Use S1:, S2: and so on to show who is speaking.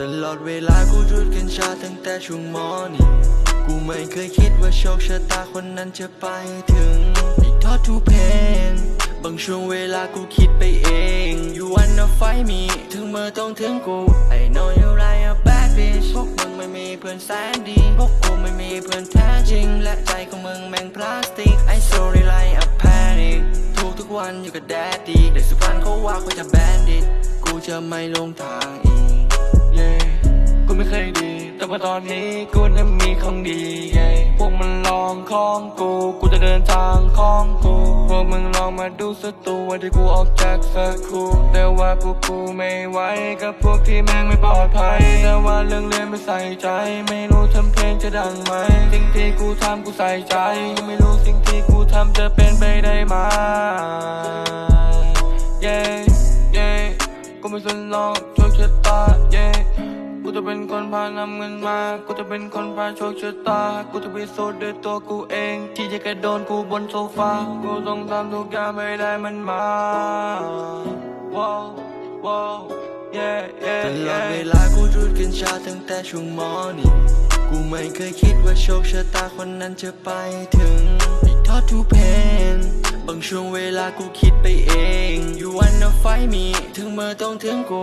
S1: ตลอดเวลากูดูดกัญชาตั้งแต่ช่วงมอนี่กูไม่เคยคิดว่าโชคชะตาคนนั้นจะไปถึงไอ้ทอดทูเพนบางช่วงเวลากูคิดไปเอง You wanna fight me ถึงเมื่อต้องถึงกู I know you like a bad bitch พวกมึงไม่มีเพื่อนแสนดี พวกกูไม่มีเพื่อนแท้จริง และใจของมึงแม่งพลาสติก I sorry like a panic ทุกทุกๆวันอยู่กับแดดดีเด็กสุพรรณเขาว่ากูจะแบนดิตกูจะไม่ลงทาง
S2: ไม่เคยดี แต่ว่าตอนนี้กูนั้นมีของดีเย้พวกมันลองของกู กูจะเดินทางของกูพวกมึงลองมาดูสักตัวที่กูออกจากสกูแต่ว่าพวกกูไม่ไหวกับพวกที่แม่งไม่ปลอดภัย แต่ว่าเรื่องเรียนไม่ใส่ใจ ไม่รู้ทำเพลงจะดังไหมสิ่งที่กูทำกูใส่ใจ ไม่รู้สิ่งที่กูทำจะเป็นไปได้ไหมเย้เย้กูไม่สนหรอกโชคชะตาเย้ กูจะเป็นคนพานำเงินมา กูจะเป็นคนพาโชคชะตา กูจะพิสูจน์ด้วยตัวกูเอง ที่จะกระโดนกูบนโซฟา กูต้องทำทุกอย่างไม่ได้มันมา ว้าวว้าว
S1: ตลอดเวลากูดูดกัญชาตั้งแต่ช่วงมอนี่กูไม่เคยคิดว่าโชคชะตาคนนั้นจะไปถึงไอ้ทอดทูเพนบางช่วงเวลากูคิดไปเอง You wanna fight me ถึงเมื่อต้องถึงกู